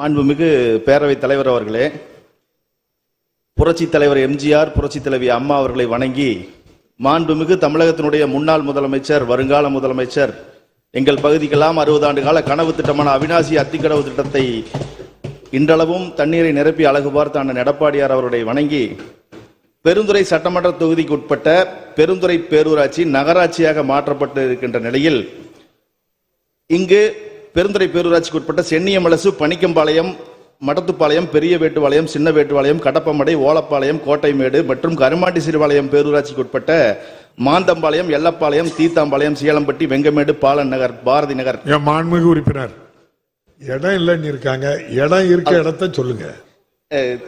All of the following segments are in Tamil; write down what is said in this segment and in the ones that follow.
மாண்புமிகு பேரவைத் தலைவர் அவர்களே புரட்சித் தலைவர் எம்ஜிஆர் புரட்சி தலைவி அம்மா அவர்களை வணங்கி மாண்புமிகு தமிழகத்தினுடைய முன்னாள் முதலமைச்சர் வருங்கால முதலமைச்சர் எங்கள் பகுதிக்கெல்லாம் அறுபது ஆண்டு கால கனவு திட்டமான அவினாசி அத்திக்கடவு திட்டத்தை இன்றளவும் தண்ணீரை நிரப்பி அழகு பார்த்த அண்ணன் எடப்பாடியார் அவர்களை வணங்கி பெருந்துறை சட்டமன்ற தொகுதிக்கு உட்பட்ட பெருந்துறை பேரூராட்சி நகராட்சியாக மாற்றப்பட்டு இருக்கின்ற நிலையில் இங்கு பெருந்துறை பேரூராட்சிக்கு உட்பட்ட சென்னியமலசு பணிக்கம்பாளையம் மடத்துப்பாளையம் பெரிய வேட்டுவாளையம் சின்ன வேட்டுவாளையம் கடப்பமடை ஓலப்பாளையம் கோட்டைமேடு மற்றும் கருமாட்டி சிறுபாளையம் பேரூராட்சிக்கு உட்பட்ட மாந்தம்பாளையம் எல்லப்பாளையம் தீத்தாம்பாளையம் சீலம்பட்டி வெங்கமேடு பாலன் நகர் பாரதி நகர். என் மாண்புமிகு உறுப்பினர் இடம் இல்லைன்னு இருக்காங்க. இடம் இருக்க இடத்த சொல்லுங்க.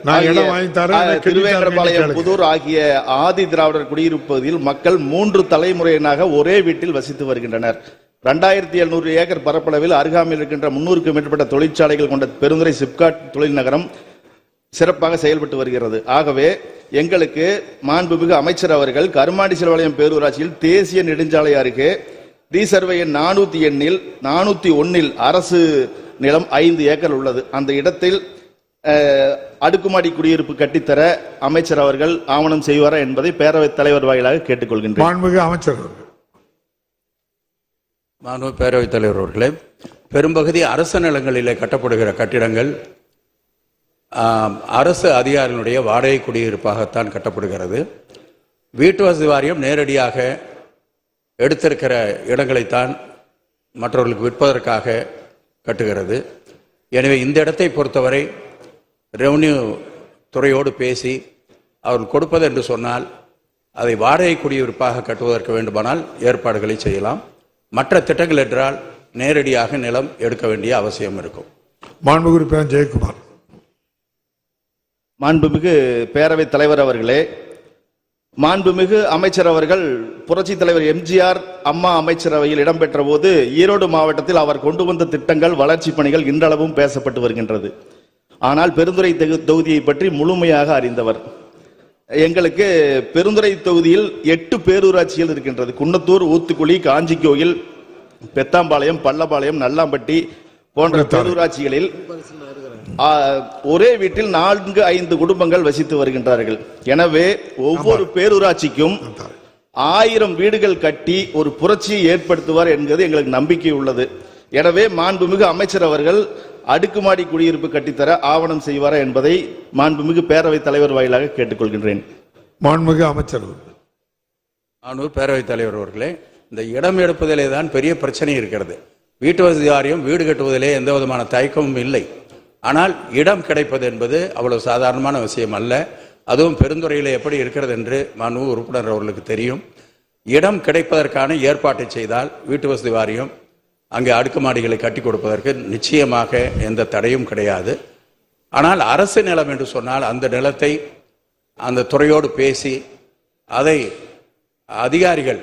நான் இடம் வாங்கி தரேன், திருவேங்கடபாளையம் புதூர் ஆகிய ஆதி திராவிடர் குடியிருப்பு பகுதியில் மக்கள் மூன்று தலைமுறையினாக ஒரே வீட்டில் வசித்து வருகின்றனர். ரெண்டாயிரத்தி எழுநூறு ஏக்கர் பரப்பளவில் அருகாமையில் இருக்கின்ற முன்னூறுக்கும் மேற்பட்ட தொழிற்சாலைகள் கொண்ட பெருந்துறை சிப்காட் தொழில் நகரம் சிறப்பாக செயல்பட்டு வருகிறது. ஆகவே எங்களுக்கு மாண்புமிகு அமைச்சர் அவர்கள் கருமாடி சிறுபாளையம் பேரூராட்சியில் தேசிய நெடுஞ்சாலை அருகே ரீசர்வே எண் நானூத்தி எண்ணில் நானூத்தி ஒன்னில் அரசு நிலம் ஐந்து ஏக்கர் உள்ளது. அந்த இடத்தில் அடுக்குமாடி குடியிருப்பு கட்டித்தர அமைச்சர் அவர்கள் ஆவணம் செய்வாரா என்பதை பேரவைத் தலைவர் வாயிலாக கேட்டுக்கொள்கின்றேன். மாண்புமிகு அமைச்சர் மாணவ பேரவைத் தலைவர் அவர்களே பெரும்பகுதி அரசு நிலங்களிலே கட்டப்படுகிற கட்டிடங்கள் அரசு அதிகாரிகளுடைய வாடகை குடியிருப்பாகத்தான் கட்டப்படுகிறது. வீட்டு வசதி வாரியம் நேரடியாக எடுத்திருக்கிற இடங்களைத்தான் மற்றவர்களுக்கு விற்பதற்காக கட்டுகிறது. எனவே இந்த இடத்தை பொறுத்தவரை ரெவன்யூ துறையோடு பேசி அவர்கள் கொடுப்பது என்று சொன்னால் அதை வாடகை குடியிருப்பாக கட்டுவதற்கு வேண்டுமானால் ஏற்பாடுகளை செய்யலாம். மற்ற திட்டங்கள் என்றால் நேரடியாக நிலம் எடுக்க வேண்டிய அவசியம் இருக்கும். மாண்புமிகு உறுப்பினர் ஜெயக்குமார். மாண்புமிகு பேரவைத் தலைவர் அவர்களே மாண்புமிகு அமைச்சர் அவர்கள் புரட்சித் தலைவர் எம்ஜிஆர் அம்மா அமைச்சரவையில் இடம்பெற்ற போது ஈரோடு மாவட்டத்தில் அவர் கொண்டு வந்த திட்டங்கள் வளர்ச்சிப் பணிகள் இன்றளவும் பேசப்பட்டு வருகின்றது. ஆனால் பெருந்துறை தெகு- தொகுதியை பற்றி முழுமையாக அறிந்தவர். எங்களுக்கு பெருந்துறை தொகுதியில் எட்டு பேரூராட்சிகள் இருக்கின்றது. குன்னத்தூர் ஊத்துக்குளி காஞ்சிக்கோயில் பெத்தாம்பாளையம் பள்ளபாளையம் நல்லாம்பட்டி போன்ற பேரூராட்சிகளில் ஒரே வீட்டில் நான்கு ஐந்து குடும்பங்கள் வசித்து வருகின்றார்கள். எனவே ஒவ்வொரு பேரூராட்சிக்கும் ஆயிரம் வீடுகள் கட்டி ஒரு புரட்சியை ஏற்படுத்துவார் என்கிறது எங்களுக்கு நம்பிக்கை உள்ளது. எனவே மாண்புமிகு அமைச்சர் அவர்கள் அடுக்குமாடி குடியிருப்பு கட்டித்தர ஆவணம் செய்வாரா என்பதை மாண்புமிகு பேரவைத் தலைவர் வாயிலாக கேட்டுக்கொள்கின்றேன். மாண்புமிகு அமைச்சர் அவர்கள். மாண்பு பேரவைத் தலைவர் அவர்களே இந்த இடம் எடுப்பதிலே தான் பெரிய பிரச்சனை இருக்கிறது. வீட்டு வசதி வாரியம் வீடு கட்டுவதிலே எந்த விதமான தயக்கமும் இல்லை. ஆனால் இடம் கிடைப்பது என்பது அவ்வளவு சாதாரணமான விஷயம் அல்ல. அதுவும் பெருந்துறையில் எப்படி இருக்கிறது என்று மாண்பு உறுப்பினர் அவர்களுக்கு தெரியும். இடம் கிடைப்பதற்கான ஏற்பாட்டை செய்தால் வீட்டு வசதி வாரியம் அங்கே அடுக்குமாடிகளை கட்டி கொடுப்பதற்கு நிச்சயமாக எந்த தடையும் கிடையாது. ஆனால் அரசு நிலம் என்று சொன்னால் அந்த நிலத்தை அந்த துறையோடு பேசி அதை அதிகாரிகள்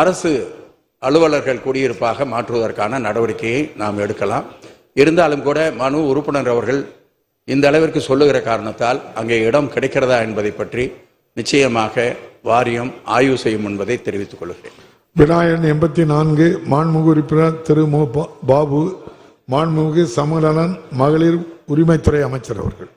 அரசு அலுவலர்கள் குடியிருப்பாக மாற்றுவதற்கான நடவடிக்கையை நாம் எடுக்கலாம். இருந்தாலும் கூட மனு உறுப்பினர் அவர்கள் இந்த அளவிற்கு சொல்லுகிற காரணத்தால் அங்கே இடம் கிடைக்கிறதா என்பதை பற்றி நிச்சயமாக வாரியம் ஆய்வு செய்யும் என்பதை தெரிவித்துக் கொள்கிறேன். விநாயகன் எண்பத்தி நான்கு மாண்புமிகு உறுப்பினர் திரு மு பாபு மாண்புமிகு சமநலன் மகளிர் உரிமைத்துறை அமைச்சர் அவர்கள்.